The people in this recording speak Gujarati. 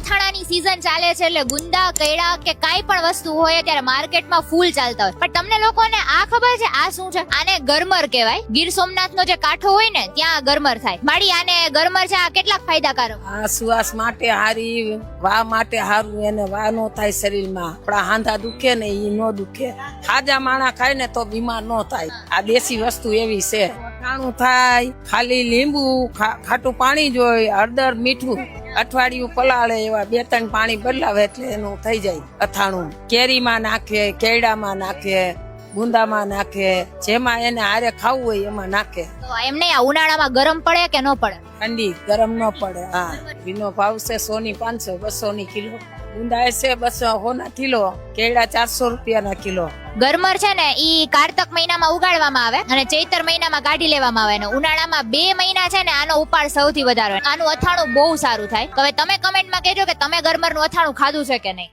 અથાણાની સીઝન ચાલે છે એટલે ગુંદા, કેળા કે કાંઈ પણ વસ્તુ હોય ત્યારે માર્કેટમાં ફૂલ ચાલતા હોય. પણ તમને લોકોને આ ખબર છે, આ શું છે? આને ગરમર કહેવાય. ગીર સોમનાથનો જે કાંઠો હોય ને, ત્યાં ગરમર થાય. માડી આને ગરમર છે, આ કેટલાક ફાયદાકારક? આ સુવાસ માટે હારી, વા માટે હારું, એને વા નો થાય શરીરમાં. આપણા હાંધા દુખે ને, ઈ નો દુખે. ખાજા માણા ખાય ને તો બીમાર નો થાય. આ દેશી વસ્તુ એવી છે. કાણું થાય, ખાલી લીંબુ ખાટું પાણી જોઈ હળદર, મીઠું. અઠવાડિયું પલાળે એવા બે ત્રણ પાણી બદલાવે એટલે એનું થઈ જાય અથાણું. કેરીમાં નાખે કેળામાં નાખે ગુંદામાં નાખે જેમાં એને હારે ખાવું હોય એમાં નાખે. એમને એમ નહીં આ ઉનાળામાં ગરમ પડે કે ન પડે? ઠંડી ગરમ ન પડે હા. ભીનો ભાવ છે સો ની પાંચસો બસો ની કિલો. ગુંદા છે બસો હોના કિલો કેળા ચારસો રૂપિયાના કિલો. ગરમર છે ને, ઈ કારતક મહિનામાં ઉગાડવામાં આવે અને ચૈતર મહિનામાં કાઢી લેવામાં આવે. અને ઉનાળામાં બે મહિના છે ને, આનો ઉપાડ સૌથી વધારે. આનું અથાણું બહુ સારું થાય. હવે તમે કમેન્ટમાં કહેજો કે તમે ગરમરનું અથાણું ખાધું છે કે નહીં?